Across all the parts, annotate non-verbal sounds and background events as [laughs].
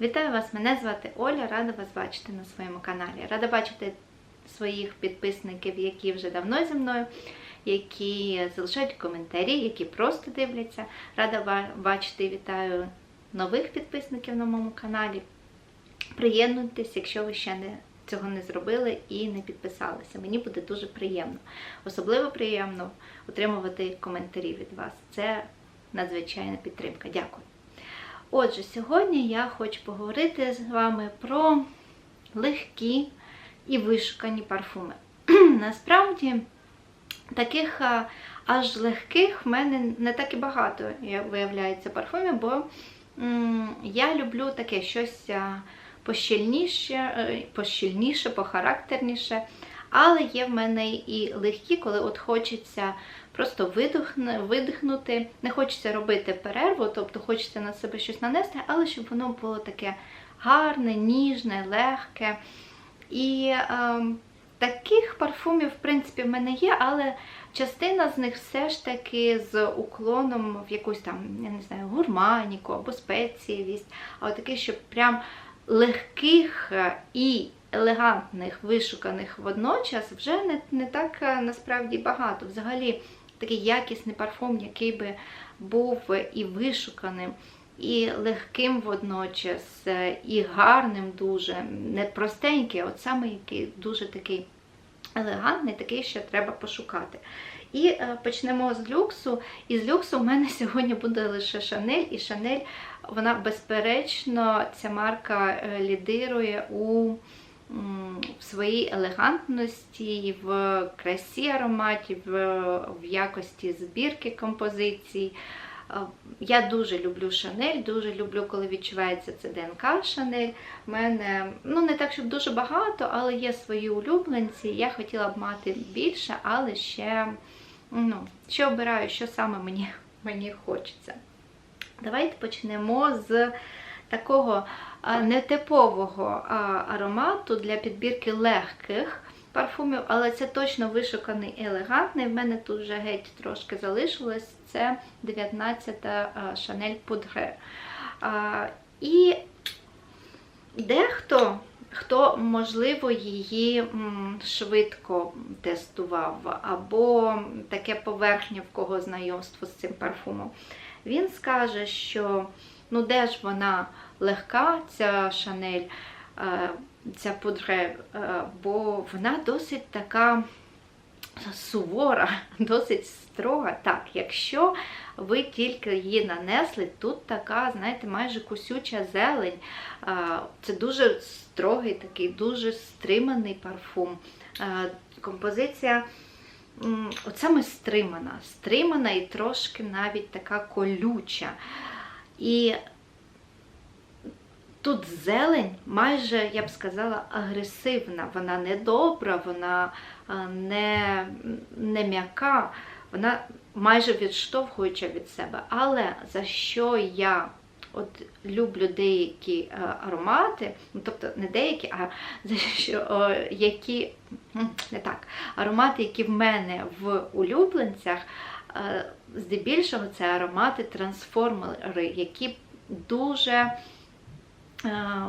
Вітаю вас! Мене звати Оля, рада вас бачити на своєму каналі. Рада бачити своїх підписників, які вже давно зі мною, які залишають коментарі, які просто дивляться. Рада бачити і вітаю нових підписників на моєму каналі. Приєднуйтесь, якщо ви ще не цього не зробили і не підписалися. Мені буде дуже приємно. Особливо приємно отримувати коментарі від вас. Це надзвичайна підтримка. Дякую. Отже, сьогодні я хочу поговорити з вами про легкі і вишукані парфуми. [clears throat] Насправді, таких аж легких в мене не так і багато виявляється парфумів, бо я люблю таке щось пощільніше, е, пощільніше, похарактерніше. Але є в мене і легкі, коли от хочеться просто видихнути, не хочеться робити перерву, тобто хочеться на себе щось нанести, але щоб воно було таке гарне, ніжне, легке. І е, таких парфумів, в принципі, в мене є, але частина з них все ж таки з уклоном в якусь там, я не знаю, гурманіку або спецієвість, а от таких, щоб прям легких е, і елегантних, вишуканих водночас вже не, не так е, насправді багато. Взагалі, такий якісний парфум, який би був і вишуканим, і легким водночас, е, і гарним дуже, не простенький, от саме який дуже такий елегантний, такий ще треба пошукати. І е, почнемо з люксу. І з люксу в мене [laughs] сьогодні буде лише Шанель, і Шанель, вона безперечно, ця марка лідирує у в своїй елегантності, в красі ароматів, в, якості збірки композицій. Е, Я дуже люблю Шанель, дуже люблю, коли відчувається це ДНК Шанель. У мене ну не так, щоб дуже багато, але є свої улюбленці. Я хотіла б мати більше, але ще, ну, ще обираю, що саме мені, [laughs] мені хочеться. Давайте почнемо з такого нетипового аромату для підбірки легких парфумів, але це точно вишуканий і елегантний. В мене тут вже геть трошки залишилось. Це 19-та Chanel Poudre. А, І дехто, хто, можливо, її швидко тестував, або таке поверхня в кого знайомство з цим парфумом, він скаже, що ну де ж вона легка, ця Шанель, е, ця пудре, е, бо вона досить така сувора, [laughs] досить строга. Так, якщо ви тільки її нанесли, тут така, знаєте, майже кусюча зелень. Е, Це дуже строгий, такий, дуже стриманий парфум. Композиція. От саме стримана, стримана і трошки навіть така колюча. І тут зелень майже, я б сказала, агресивна. Вона не добра, вона не, не м'яка, вона майже відштовхуюча від себе. Але за що я от люблю деякі е, аромати, ну тобто не деякі, а [laughs] за що які не так, аромати, які в мене в улюбленцях, здебільшого це аромати трансформери, які дуже е,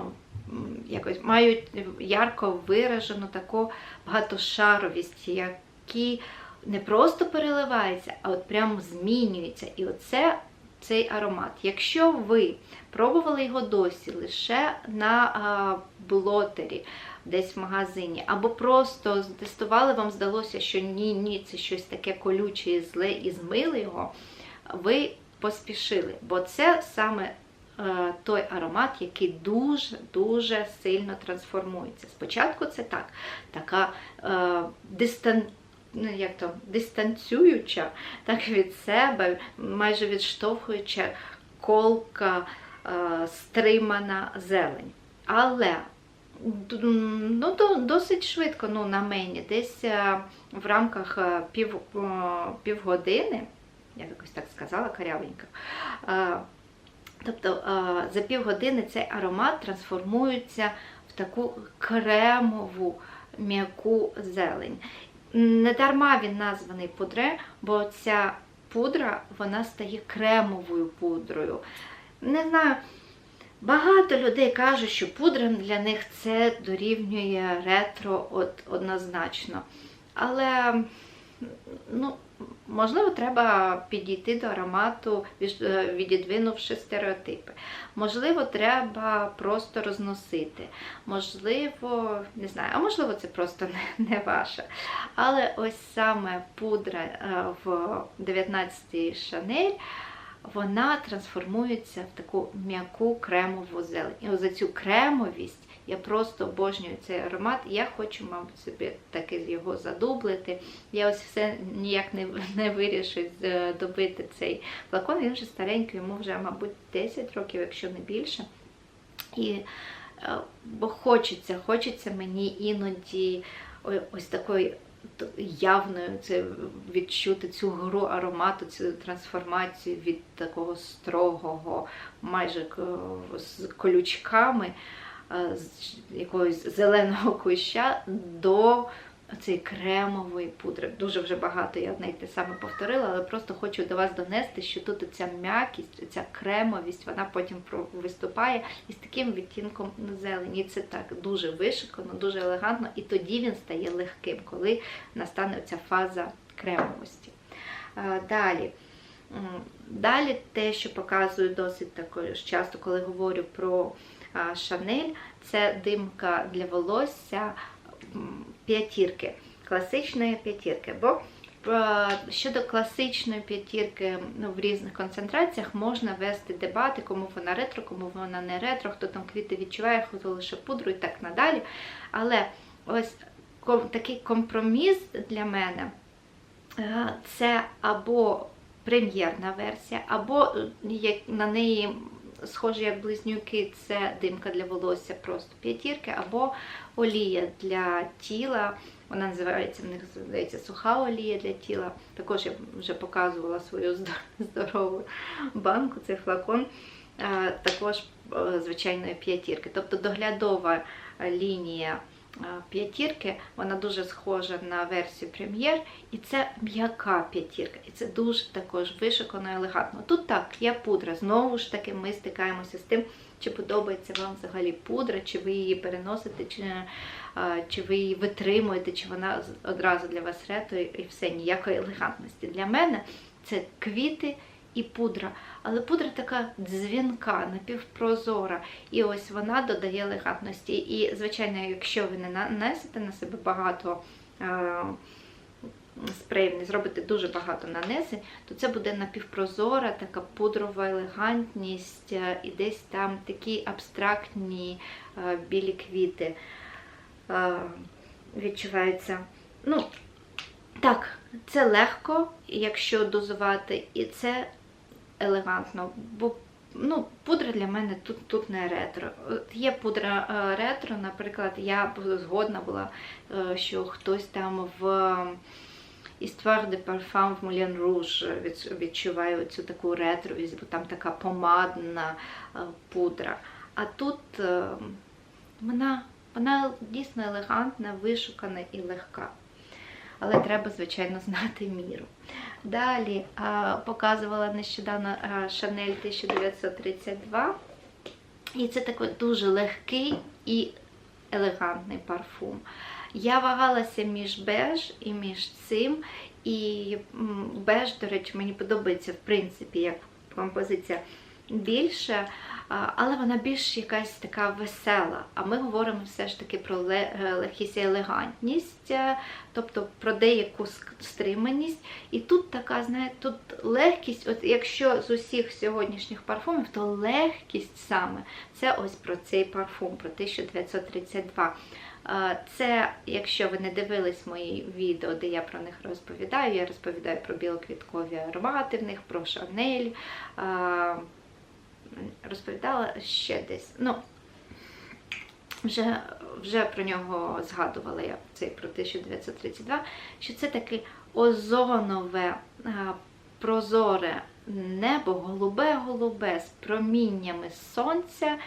якось мають ярко виражену таку багатошаровість, які не просто переливаються, а от прямо змінюються. І оце цей аромат. Якщо ви пробували його досі лише на а, блотері, десь в магазині, або просто тестували, вам здалося, що ні, ні, це щось таке колюче і зле, і змили його, ви поспішили, бо це саме е, той аромат, який дуже-дуже сильно трансформується. Спочатку це так, така е, дистан... ну, як то, дистанціююча так від себе, майже відштовхуюча колка, е, стримана зелень. Але ну, до- досить швидко ну, на мені, десь е, в рамках е, пів, півгодини, я якось так сказала, карявенько. е, Тобто за півгодини цей аромат трансформується в таку кремову м'яку зелень. Не дарма він названий пудре, бо ця пудра вона стає кремовою пудрою. Не знаю, Багато людей кажуть, що пудра для них це дорівнює ретро от, однозначно. Але ну, можливо, треба підійти до аромату, е, відідвинувши стереотипи. Можливо, треба просто розносити. Можливо, не знаю, а можливо, це просто не, не ваше. Але ось саме пудра е, в 19-й Шанель. Вона трансформується в таку м'яку кремову зелень. І за цю кремовість я просто обожнюю цей аромат. Я хочу, мабуть, собі таки його задублити. Я ось все ніяк не, не вирішую з- добити цей флакон. Він вже старенький, йому вже, мабуть, 10 років, якщо не більше. І е, бо хочеться, хочеться мені іноді ось такої явною це відчути цю гру аромату, цю трансформацію від такого строгого, майже з колючками е, якогось зеленого куща до цієї кремової пудри. Дуже вже багато я й те саме повторила, але просто хочу до вас донести, що тут ця м'якість, ця кремовість, вона потім виступає із таким відтінком зелені. І це так дуже вишикано, дуже елегантно, і тоді він стає легким, коли настане ця фаза кремовості. Е, Далі. Далі те, що показую досить також часто, коли говорю про Шанель, це димка для волосся п'ятірки, класичної п'ятірки. Бо е, щодо класичної п'ятірки ну, в різних концентраціях можна вести дебати, кому вона ретро, кому вона не ретро, хто там квіти відчуває, хто лише пудру і так надалі. Але ось такий компроміс для мене е, це або прем'єрна версія, або е, на неї схожі як близнюки, це димка для волосся, просто п'ятірки, або олія для тіла. Вона називається в них здається суха олія для тіла. Також я вже показувала свою [laughs] здорову банку, цей флакон. е, Також е, звичайної п'ятірки. Тобто доглядова е, лінія п'ятірки, вона дуже схожа на версію прем'єр, і це м'яка п'ятірка. І це дуже також вишикано і елегантно. Тут так, є пудра. Знову ж таки, ми стикаємося з тим, чи подобається вам взагалі пудра, чи ви її переносите, чи, е, чи ви її витримуєте, чи вона одразу для вас ретро, і все, ніякої елегантності. Для мене це квіти і пудра. Але пудра така дзвінка, напівпрозора. І ось вона додає елегантності. І, звичайно, якщо ви не нанесете на себе багато е, спреїв, не зробите дуже багато нанесень, то це буде напівпрозора, така пудрова елегантність, е, і десь там такі абстрактні е, білі квіти відчуваються. Ну, так, це легко, якщо дозувати, і це елегантно. Бо ну, пудра для мене тут, тут не ретро. От Є пудра е, ретро, наприклад, я б згодна була, е, що хтось там в Histoire de Parfum в Moulin Rouge від- відчуває цю таку ретровість, бо там така помадна е, пудра. А тут вона, вона дійсно елегантна, вишукана і легка. Але треба, звичайно, знати міру. Далі показувала нещодавно Шанель 1932. І це такий дуже легкий і елегантний парфум. Я вагалася між беж і між цим. І беж, до речі, мені подобається, в принципі, як композиція більше, але вона більш якась така весела. А ми говоримо все ж таки про е, легкість і елегантність, е, тобто про деяку стриманість. І тут така, знаєте, тут легкість, от якщо з усіх сьогоднішніх парфумів, то легкість саме це ось про цей парфум, про 1932. Е, Це, якщо ви не дивились мої відео, де я про них розповідаю, я розповідаю про білоквіткові аромати в них, про Шанель. Розповідала ще десь. Ну, вже, вже про нього згадувала я цей про 1932, що це таке озонове, прозоре небо, голубе-голубе з проміннями сонця.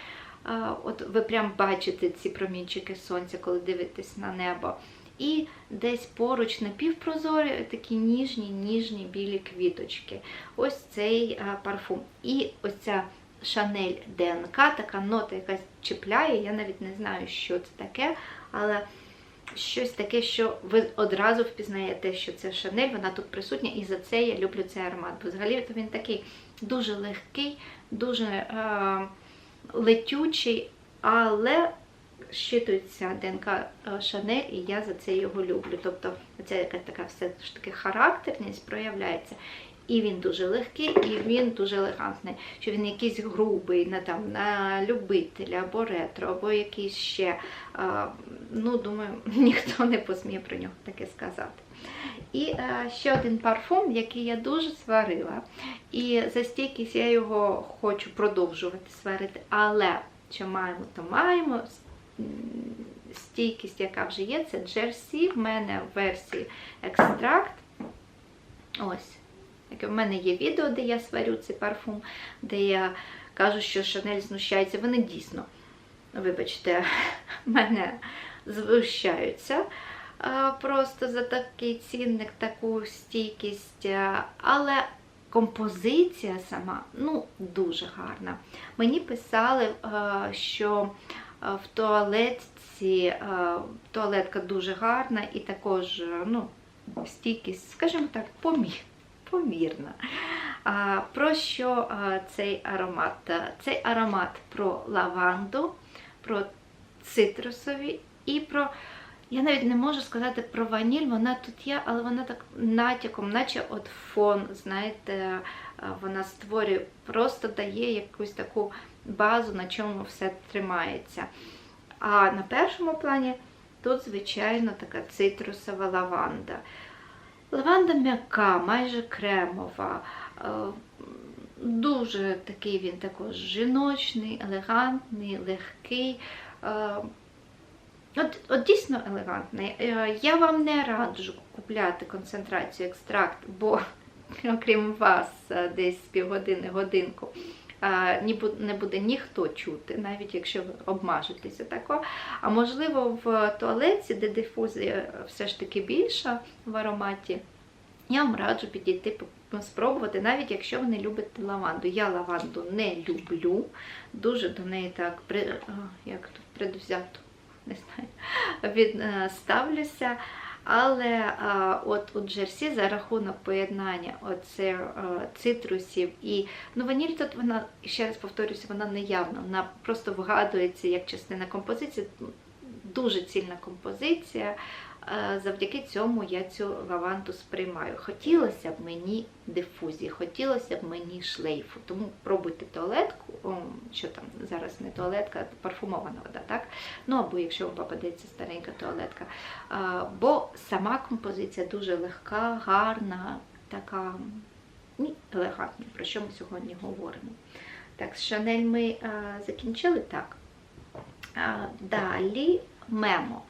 От ви прям бачите ці промінчики сонця, коли дивитесь на небо. І десь поруч напівпрозорі такі ніжні, ніжні білі квіточки. Ось цей парфум. І ось ця Шанель ДНК, така нота якась чіпляє. Я навіть не знаю, що це таке, але щось таке, що ви одразу впізнаєте, що це Шанель, вона тут присутня, і за це я люблю цей аромат. Бо взагалі він такий дуже легкий, дуже е, летючий, але щитується ДНК Шанель, і я за це його люблю. Тобто ця якась така все ж таки характерність проявляється. І він дуже легкий, і він дуже елегантний. Що він якийсь грубий, на там на любителя або ретро, або якийсь ще. А, ну, думаю, [laughs] ніхто не посміє про нього таке сказати. І а, ще один парфум, який я дуже сварила. І за стійкість я його хочу продовжувати сварити. Але що маємо, то маємо. Стійкість, яка вже є, це Джерсі. В мене в версії екстракт. Ось. В мене є відео, де я сварю цей парфум, де я кажу, що Шанель знущається. Вони дійсно, вибачте, [laughs] мене знущаються просто за такий цінник, таку стійкість. Але композиція сама ну, дуже гарна. Мені писали, що в туалетці туалетка дуже гарна і також ну, стійкість, скажімо так, помір А, Про що цей аромат? Цей аромат про лаванду, про цитрусові і про. Я навіть не можу сказати про ваніль, вона тут є, але вона так натяком, наче от фон, знаєте, вона створює, просто дає якусь таку базу, на чому все тримається. А на першому плані тут, звичайно, така цитрусова лаванда. Лаванда м'яка, майже кремова. Е, дуже такий він також жіночний, елегантний, легкий. Е, от, от дійсно елегантний. Е, я вам не раджу купляти концентрацію екстракт, бо, [laughs] окрім вас, десь півгодини-годинку не буде ніхто чути, навіть якщо ви обмажетеся тако. А можливо, в туалеті, де дифузія все ж таки більша в ароматі, я вам раджу підійти спробувати, навіть якщо ви не любите лаванду. Я лаванду не люблю, дуже до неї так як тут предвзято, не знаю, [laughs] відставлюся. Але а, от у Джерсі за рахунок поєднання оце, а, цитрусів і ну, ваніль тут вона, ще раз повторюся, вона не явна, вона просто вгадується як частина композиції, дуже цільна композиція. Е, завдяки цьому я цю лаванду сприймаю. Хотілося б мені дифузії, хотілося б мені шлейфу. Тому пробуйте туалетку, о, що там зараз не туалетка, а парфумована вода, так? Ну або якщо вам попадеться старенька туалетка. А, е, бо сама композиція дуже легка, гарна, така ні, елегантна, про що ми сьогодні говоримо. Так, з Шанель ми а, е, закінчили так. А, Далі мемо.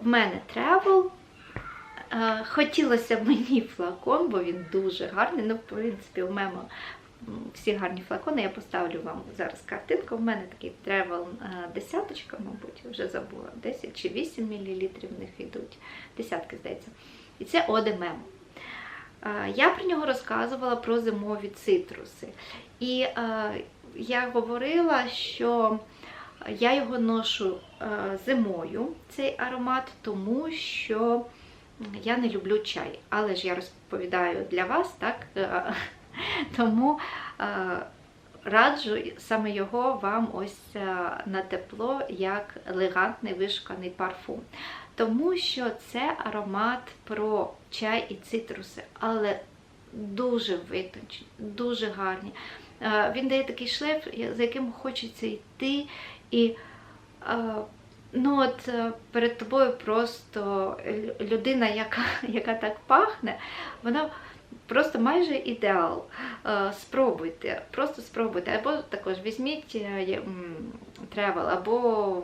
В мене тревел. Хотілося б мені флакон, бо він дуже гарний. Ну, в принципі, у мене всі гарні флакони. Я поставлю вам зараз картинку. У мене такий тревел десяточка, мабуть, вже забула. 10 чи 8 мл в них йдуть. Десятки, здається. І це Оде Мемо. Я про нього розказувала про зимові цитруси. І я говорила, що я його ношу е, зимою, цей аромат, тому що я не люблю чай. Але ж я розповідаю для вас, так? Е, [laughs] тому е, раджу саме його вам ось на тепло, як елегантний вишуканий парфум. Тому що це аромат про чай і цитруси, але дуже витончені, дуже гарні. Він дає такий шлейф, за яким хочеться йти і ну от е, перед тобою просто людина, яка, [laughs] яка так пахне, вона. Просто майже ідеал. Е, спробуйте, просто спробуйте. Або також візьміть е, тревел, або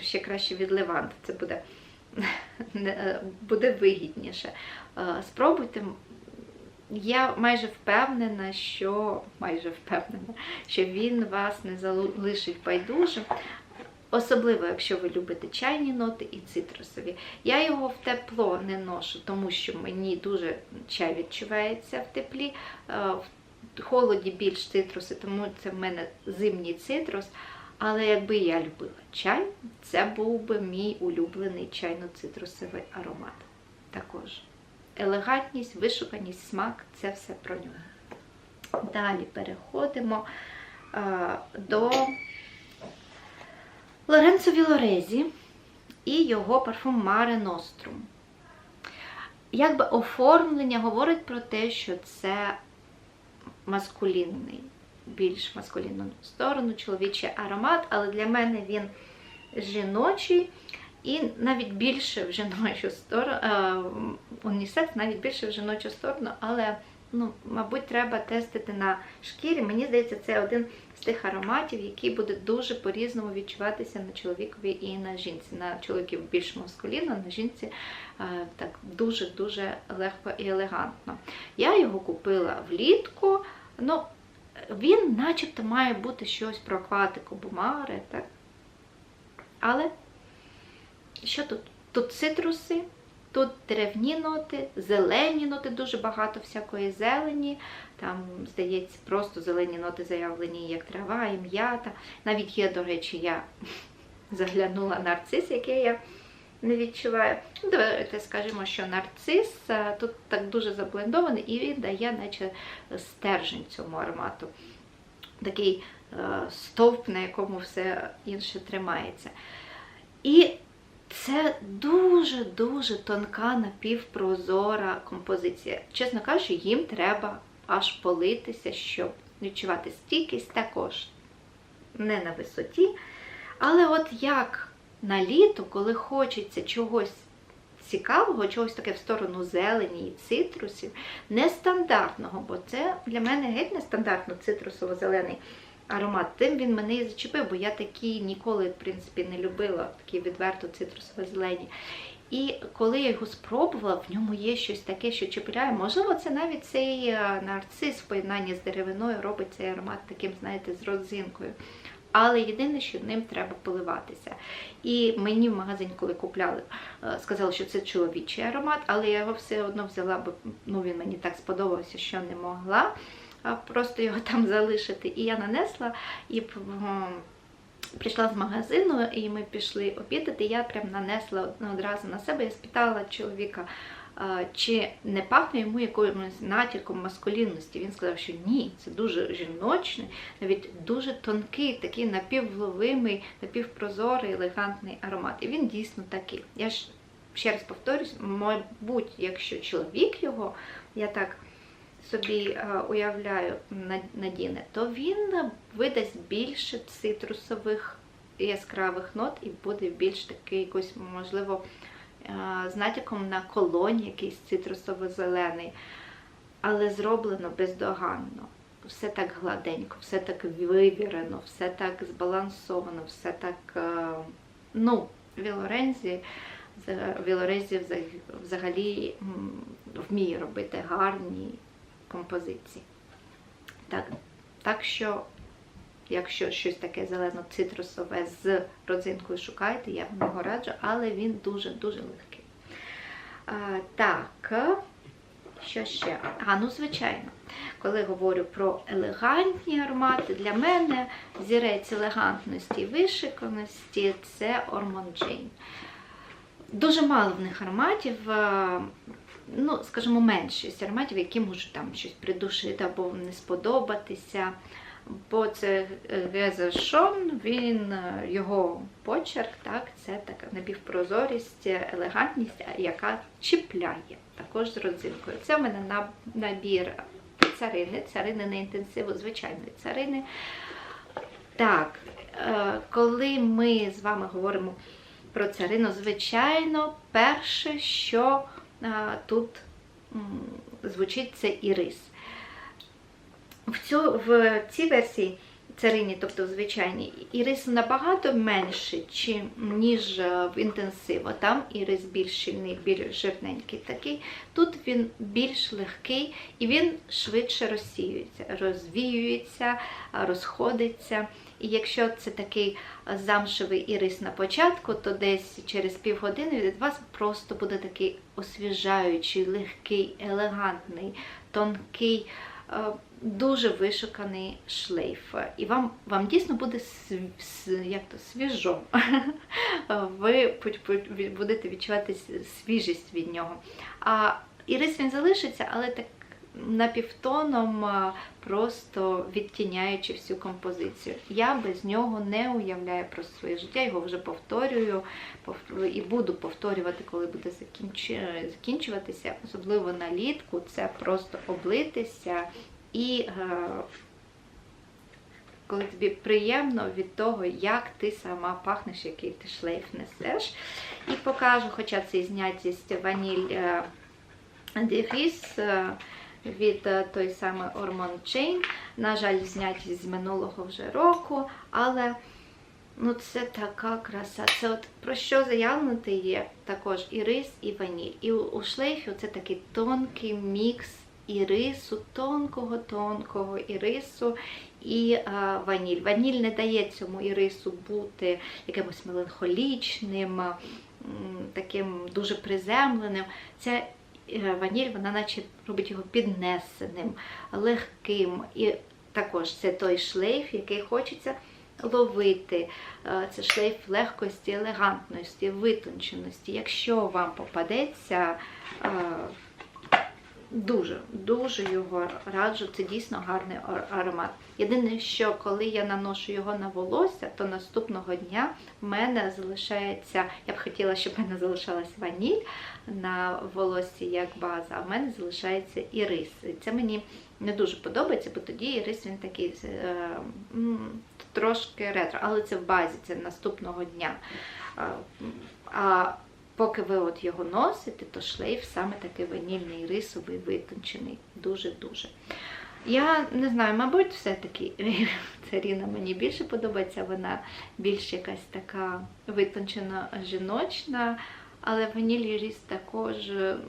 ще краще від Левант. Це буде [laughs] буде вигідніше. Спробуйте. Я майже впевнена, що майже впевнена, що він вас не залишить байдужим. Особливо, якщо ви любите чайні ноти і цитрусові. Я його в тепло не ношу, тому що мені дуже чай відчувається в теплі. Е, холоді більш цитруси, тому це в мене зимній цитрус. Але якби я любила чай, це був би мій улюблений чайно-цитрусовий аромат. Також елегантність, вишуканість, смак це все про нього. Далі переходимо а, до Лоренцо Вілорезі і його парфум Mare Nostrum. Якби оформлення говорить про те, що це маскулінний, більш маскулінну сторону, чоловічий аромат, але для мене він жіночий і навіть більше в жіночу сторону, е, унісекс навіть більше в жіночу сторону, але, ну, мабуть, треба тестити на шкірі. Мені здається, це один з тих ароматів, який буде дуже по-різному відчуватися на чоловікові і на жінці. На чоловіків більш маскулінно, на жінці е, так дуже-дуже легко і елегантно. Я його купила влітку. Ну, він начебто має бути щось про акватику, бумари, так? Але що тут? Тут цитруси, тут деревні ноти, зелені ноти, дуже багато всякої зелені. Там, здається, просто зелені ноти заявлені, як трава і м'ята. Навіть є, до речі, я [laughs] заглянула нарцис, який я не відчуваю. Ну, Давайте скажемо, що нарцис тут так дуже заблендований і він дає, наче стержень цьому аромату. Такий е, стовп, на якому все інше тримається. І це дуже-дуже тонка напівпрозора композиція. Чесно кажучи, їм треба аж политися, щоб відчувати стійкість також не на висоті. Але от як на літо, коли хочеться чогось цікавого, чогось таке в сторону зелені і цитрусів, нестандартного, бо це для мене геть нестандартно цитрусово-зелений аромат. Тим він мене і зачепив, бо я такі ніколи, в принципі, не любила, такі відверто цитрусово-зелені. І коли я його спробувала, в ньому є щось таке, що чіпляє. Можливо, це навіть цей е, нарцис в поєднанні з деревиною робить цей аромат таким, знаєте, з родзинкою. Але єдине, що ним треба поливатися. І мені в магазині, коли купляли, е, сказали, що це чоловічий аромат, але я його все одно взяла, бо ну, він мені так сподобався, що не могла просто його там залишити. І я нанесла і прийшла з магазину, і ми пішли обідати. Я прям нанесла одразу на себе. Я спитала чоловіка, чи не пахне йому якимось натяком маскулінності. Він сказав, що ні, це дуже жіночний, навіть дуже тонкий, такий напіввловимий, напівпрозорий, елегантний аромат. І він дійсно такий. Я ж ще раз повторюсь, мабуть, якщо чоловік його, я так собі е, уявляю надіне, то він видасть більше цитрусових яскравих нот і буде більш такий якось, можливо, е, з натяком на колонь якийсь цитрусово-зелений, але зроблено бездоганно. Все так гладенько, все так вивірено, все так збалансовано, все так, е, ну, Вілорензі, Вілорезі взагалі вміє робити гарні композиції. Так, так що, якщо щось таке зелено-цитрусове з родзинкою шукаєте, я вам його раджу, але він дуже-дуже легкий. А, Так, що ще? А, ну, звичайно, коли говорю про елегантні аромати, для мене зірець елегантності і вишиканості це Ормон Джейн. Дуже мало в них ароматів ну, скажімо, меншість ароматів, які можуть там щось придушити або не сподобатися. Бо це Геза Шон, він, його почерк, так, це така напівпрозорість, елегантність, яка чіпляє також з родзинкою. Це в мене набір царини, царини не інтенсиву, звичайної царини. Так, е, коли ми з вами говоримо про царину, звичайно, перше, що тут звучить це ірис. В, цю, в цій версії царині, тобто в звичайній, ірис набагато менше, чим, ніж в інтенсиво. Там ірис більш щільний, більш жирненький такий. Тут він більш легкий і він швидше розсіюється, розвіюється, розходиться. І якщо це такий замшевий ірис на початку, то десь через півгодини від вас просто буде такий освіжаючий, легкий, елегантний, тонкий е, дуже вишуканий шлейф. І вам, вам дійсно буде як то, свіжо. [laughs] Ви будете відчувати свіжість від нього. А ірис він залишиться, але так напівтоном, просто відтіняючи всю композицію. Я без нього не уявляю про своє життя, його вже повторюю і буду повторювати, коли буде закінчуватися, особливо налітку. Це просто облитися і е, коли тобі приємно від того, як ти сама пахнеш, який ти шлейф несеш. І покажу, хоча це знятість ваніль е, Дефіс від е, той самий Hormone Chain. На жаль, знятість з минулого вже року, але ну, це така краса. Це от про що заявлений є також і рис, і ваніль. І у, шлейфі це такий тонкий мікс ірису, тонкого-тонкого ірису і а, ваніль. Ваніль не дає цьому ірису бути якимось меланхолічним, таким дуже приземленим. Це е, ваніль, вона наче робить його піднесеним, легким. І також це той шлейф, який хочеться ловити. Е, Це шлейф легкості, елегантності, витонченості. Якщо вам попадеться, е, дуже, дуже його раджу, це дійсно гарний аромат. Єдине, що коли я наношу його на волосся, то наступного дня в мене залишається, я б хотіла, щоб в мене залишалась ваніль на волоссі як база, а в мене залишається. І це мені не дуже подобається, бо тоді ірис він такий е, трошки ретро, але це в базі, це наступного дня. А поки ви от його носите, то шлейф саме такий ванільний, рисовий, витончений. Дуже-дуже. Я не знаю, мабуть, все-таки [laughs] Царіна мені більше подобається, вона більш якась така витончена жіночна, але ваніль ріс також,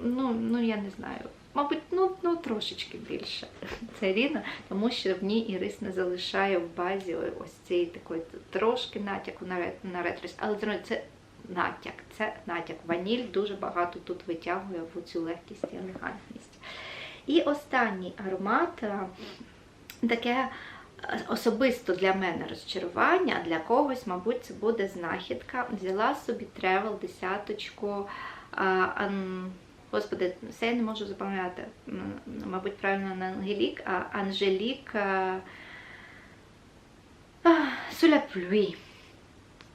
ну, ну я не знаю. Мабуть, ну, ну трошечки більше [laughs] Царіна, тому що в ній ірис не залишає в базі ось цієї такої трошки натяку на, на. Але це натяк, це натяк. Ваніль дуже багато тут витягує в цю легкість і елегантність. І останній аромат е, таке е, особисто для мене розчарування, а для когось, мабуть, це буде знахідка. Взяла собі тревел десяточку. а, Господи, все я не можу запам'ятати. Мабуть, правильно не Ангелік, а Анжелік а, а, Суля Плюї. А,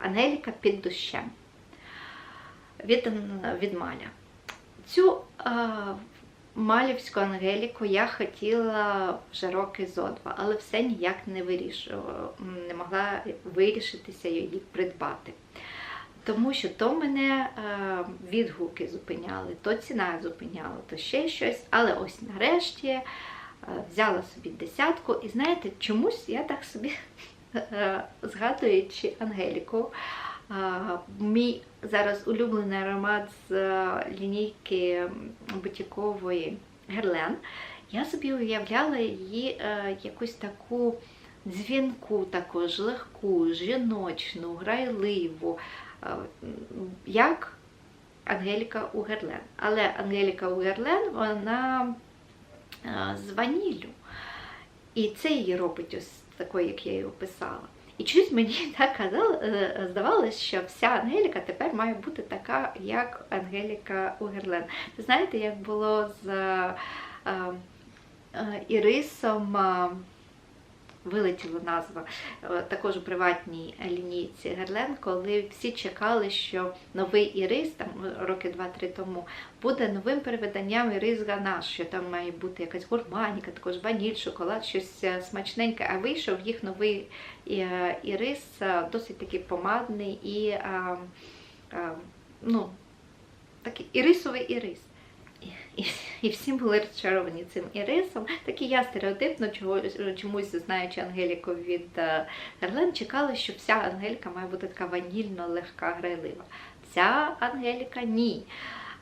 Ангеліка під дощем від, від Маля. Цю а, малівську Ангеліку я хотіла вже роки зо два, але все ніяк не вирішувала, не могла вирішитися її придбати. Тому що то мене е, відгуки зупиняли, то ціна зупиняла, то ще щось. Але ось нарешті е, взяла собі десятку, і знаєте, чомусь я так собі е, згадуючи Ангеліку, е, мій зараз улюблений аромат з е, лінійки бутікової Герлен, я собі уявляла її е, якусь таку дзвінку, також легку, жіночну, грайливу, е, як Ангеліка Угерлен. Але Ангеліка Угерлен, вона е, з ваніллю. І це її робить ось такою, як я її описала. І чуть мені [laughs] так казали, здавалося, здавалось, що вся Ангеліка тепер має бути така, як Ангеліка Угерлен. Ви знаєте, як було з е, е, Ірисом, е, вилетіла назва, е, також у приватній лінійці Герлен, коли всі чекали, що новий Ірис, там роки 2-3 тому, буде новим перевиданням Ірис Ганаш, що там має бути якась гурманіка, також ваніль, шоколад, щось е, смачненьке. А вийшов їх новий е, Ірис, досить такий помадний і е, е, ну, такий ірисовий ірис. І, і, всі були розчаровані цим ірисом. Так і я стереотипно чого, чомусь знаючи Ангеліку від е, Герлен, чекала, що вся Ангеліка має бути така ванільно легка, грайлива. Ця Ангеліка ні.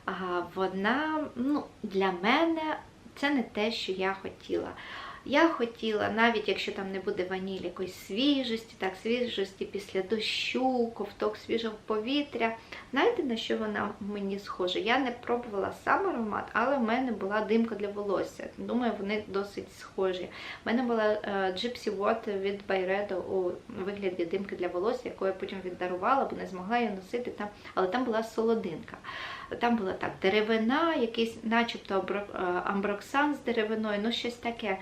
А, вона ну, для мене це не те, що я хотіла. Я хотіла, навіть якщо там не буде ванілі, якоїсь свіжості, так, свіжості після дощу, ковток свіжого повітря. Знаєте, на що вона мені схожа? Я не пробувала сам аромат, але в мене була димка для волосся. Думаю, вони досить схожі. У мене була е, Gypsy Water від Byredo у вигляді димки для волосся, яку я потім віддарувала, бо не змогла її носити там, але там була солодинка. Там була так деревина, якийсь, начебто е, амброксан з деревиною, ну щось таке,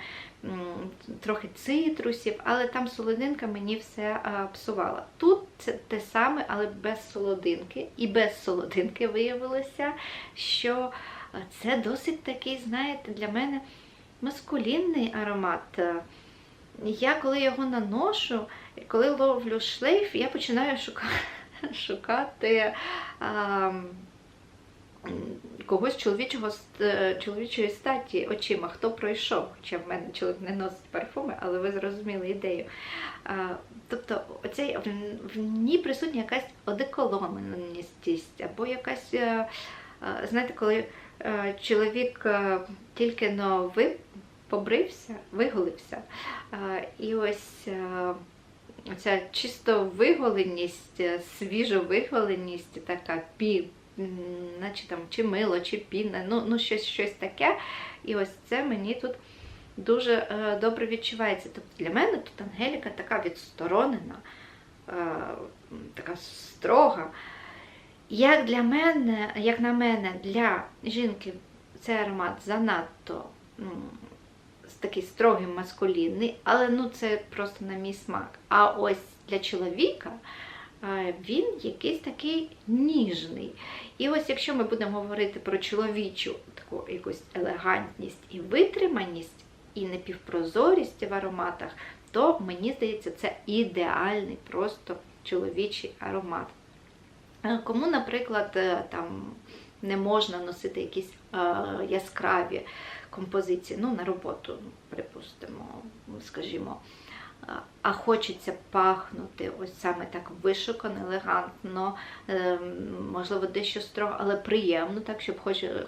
трохи цитрусів, але там солодинка мені все псувала. Тут це те саме, але без солодинки. І без солодинки виявилося, що це досить такий, знаєте, для мене маскулінний аромат. Е, Я коли його наношу, коли ловлю шлейф, я починаю [laughs] шукати, шукати а, когось чоловічого е, чоловічої статі очима, хто пройшов. Хоча в мене чоловік не носить парфуми, але ви зрозуміли ідею. Тобто, оцей, в, ній присутня якась одеколоненість, або якась, е, е, знаєте, коли чоловік тільки но ви побрився, виголився. І ось ця чисто виголеність, е, свіжа виголеність, така пі, м, наче там чи мило, чи піна, ну, ну щось, щось таке. І ось це мені тут дуже е, добре відчувається. Тобто для мене тут Ангеліка така відсторонена, е, така строга. Як для мене, як на мене, для жінки цей аромат занадто такий строгий маскулінний, але ну це просто на мій смак. А ось для чоловіка він якийсь такий ніжний. І ось якщо ми будемо говорити про чоловічу таку якусь елегантність і витриманість, і непівпрозорість в ароматах, то мені здається, це ідеальний просто чоловічий аромат. Кому, наприклад, е, там не можна носити якісь е, яскраві композиції, ну, на роботу, припустимо, скажімо, а- хочеться пахнути ось саме так вишукано, елегантно, е, можливо, дещо строго, але приємно, так, щоб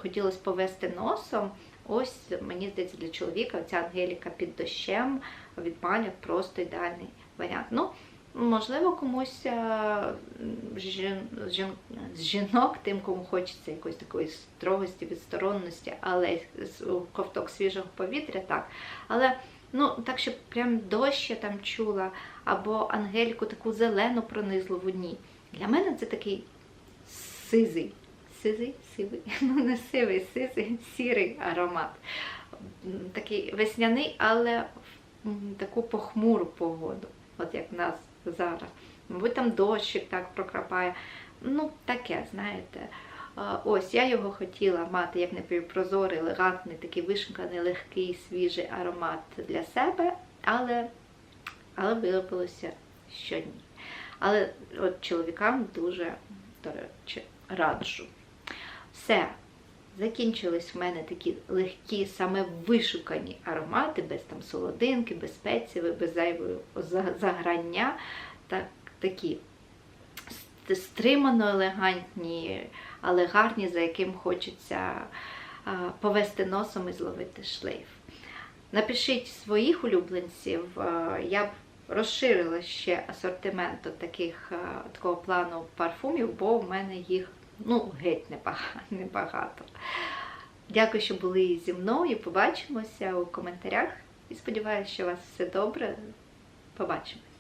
хотілося повести носом. Ось, мені здається, для чоловіка ця Ангеліка під дощем від Маня просто ідеальний варіант. Ну, Можливо, комусь е, з жінок, тим, кому хочеться якоїсь такої строгості, відсторонності, але ковток свіжого повітря, так. Але ну, так, щоб прям дощ я там чула, або ангельку таку зелену пронизливу ні. Для мене це такий сизий. Сизий, сивий, [laughs] ну не сивий, сизий, сірий аромат. Такий весняний, але в таку похмуру погоду, от як в нас зараз. Мабуть, там дощик так прокрапає. Ну, таке, знаєте. Ось я його хотіла мати як напівпрозорий, елегантний, такий вишуканий, легкий, свіжий аромат для себе, але, але виявилося, що ні. Але от чоловікам дуже, до речі, раджу. Все. Закінчились в мене такі легкі, саме вишукані аромати, без там солодинки, без спеції, без зайвого заграння. Так, такі стримано елегантні, але гарні, за яким хочеться повести носом і зловити шлейф. Напишіть своїх улюбленців. Я б розширила ще асортимент от таких, такого плану парфумів, бо в мене їх ну, геть небагато. Дякую, що були зі мною. Побачимося у коментарях. І сподіваюся, що у вас все добре. Побачимось.